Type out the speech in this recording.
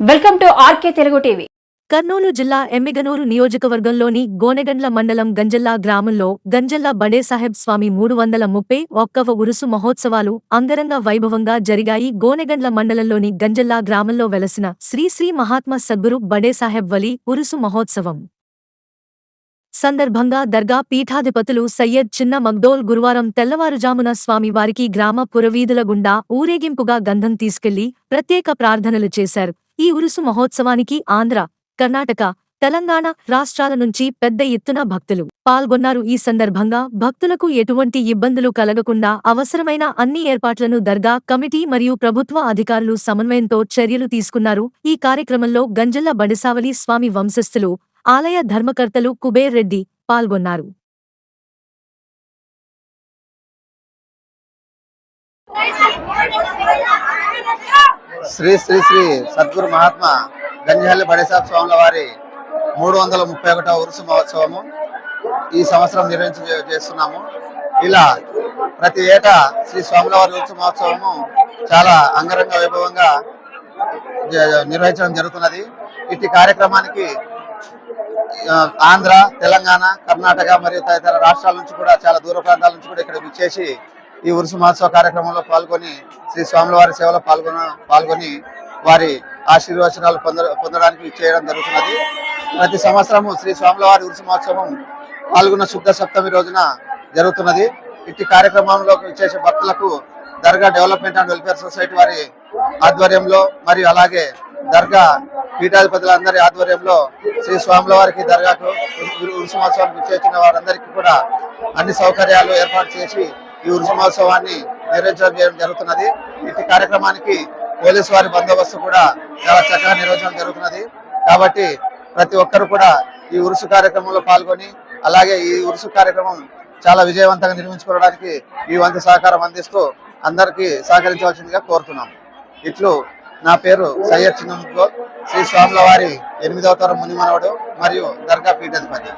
Welcome to RK Telugu TV. Kurnool జిల్లా ఎమ్మిగనూరు నియోజకవర్గంలోని గోనెగండ్ల మండలం గంజల్లా గ్రామంలో గంజల్లా బడేసాహెబ్ స్వామి మూడు వందల ముప్పై ఒక్కవ ఉరుసు మహోత్సవాలు అంగరంగ వైభవంగా జరిగాయి. గోనెగండ్ల మండలంలోని గంజల్లా గ్రామంలో వెలసిన శ్రీ శ్రీ మహాత్మా సద్గురు బడేసాహెబ్ వలి ఉరుసు మహోత్సవం. సందర్భంగా దర్గా పీఠాధిపతులు సయ్యద్ చిన్న మగ్దోల్ గురువారం తెల్లవారుజామున స్వామివారికి గ్రామ పురవీధుల గుండా ఊరేగింపుగా గంధం తీసుకెళ్ళి ప్రత్యేక ప్రార్థనలు చేశారు. ఈ ఉరుసు మహోత్సవానికి ఆంధ్ర కర్ణాటక తెలంగాణ రాష్ట్రాల నుంచి పెద్ద ఎత్తున భక్తులు పాల్గొన్నారు. ఈ సందర్భంగా భక్తులకు ఎటువంటి ఇబ్బందులు కలగకుండా అవసరమైన అన్ని ఏర్పాట్లను దర్గా కమిటీ మరియు ప్రభుత్వ అధికారులు సమన్వయంతో చర్యలు తీసుకున్నారు. ఈ కార్యక్రమంలో గంజల్ల బడిసావలి స్వామి వంశస్థులు ఆలయ ధర్మకర్తలు కుబేర్ రెడ్డి పాల్గొన్నారు. శ్రీ శ్రీ శ్రీ సద్గురు మహాత్మా గంజహల్లి బడేసాబ్ స్వాముల వారి మూడు వందల ముప్పై ఒకటవ ఉరుసు మహోత్సవము ఈ సంవత్సరం నిర్వహించి చేస్తున్నాము. ఇలా ప్రతి ఏటా శ్రీ స్వాముల వారి ఉరుసు మహోత్సవము చాలా అంగరంగ వైభవంగా నిర్వహించడం జరుగుతున్నది. ఇట్టి కార్యక్రమానికి ఆంధ్ర తెలంగాణ కర్ణాటక మరియు తదితర రాష్ట్రాల నుంచి కూడా చాలా దూర ప్రాంతాల నుంచి కూడా ఇక్కడ విచ్చేసి ఈ ఉరుసు మహోత్సవ కార్యక్రమంలో పాల్గొని శ్రీ స్వాములవారి సేవలో పాల్గొన పాల్గొని వారి ఆశీర్వచనాలు పొంద పొందడానికి చేయడం జరుగుతున్నది. ప్రతి సంవత్సరము శ్రీ స్వాములవారి ఉరుసు మహోత్సవం పాల్గొన్న శుద్ధ సప్తమి రోజున జరుగుతున్నది. ఇట్టి కార్యక్రమంలో చేసే భక్తులకు Dargah development and welfare society వారి ఆధ్వర్యంలో మరియు అలాగే దర్గా పీఠాధిపతులందరి ఆధ్వర్యంలో శ్రీ స్వాముల వారికి దర్గాకు ఉరుసు మహోత్సవానికి చేసిన వారందరికీ కూడా అన్ని సౌకర్యాలు ఏర్పాటు చేసి ఈ ఉరుసు మహోత్సవాన్ని నిర్వహించడం చేయడం జరుగుతున్నది. ఇటు కార్యక్రమానికి పోలీసు వారి బందోబస్తు కూడా చాలా చక్కగా నిర్వహించడం జరుగుతున్నది. కాబట్టి ప్రతి ఒక్కరు కూడా ఈ ఉరుసు కార్యక్రమంలో పాల్గొని అలాగే ఈ ఉరుసు కార్యక్రమం చాలా విజయవంతంగా నిర్మించుకోవడానికి ఈ వంతు సహకారం అందిస్తూ అందరికీ సహకరించవలసిందిగా కోరుతున్నాం. ఇట్లు నా పేరు సయ్యద్ చిన్నముగ్గో శ్రీ స్వాముల వారి ఎనిమిదవ తరం మునిమనవడు మరియు దర్గా పీఠాధిపతి.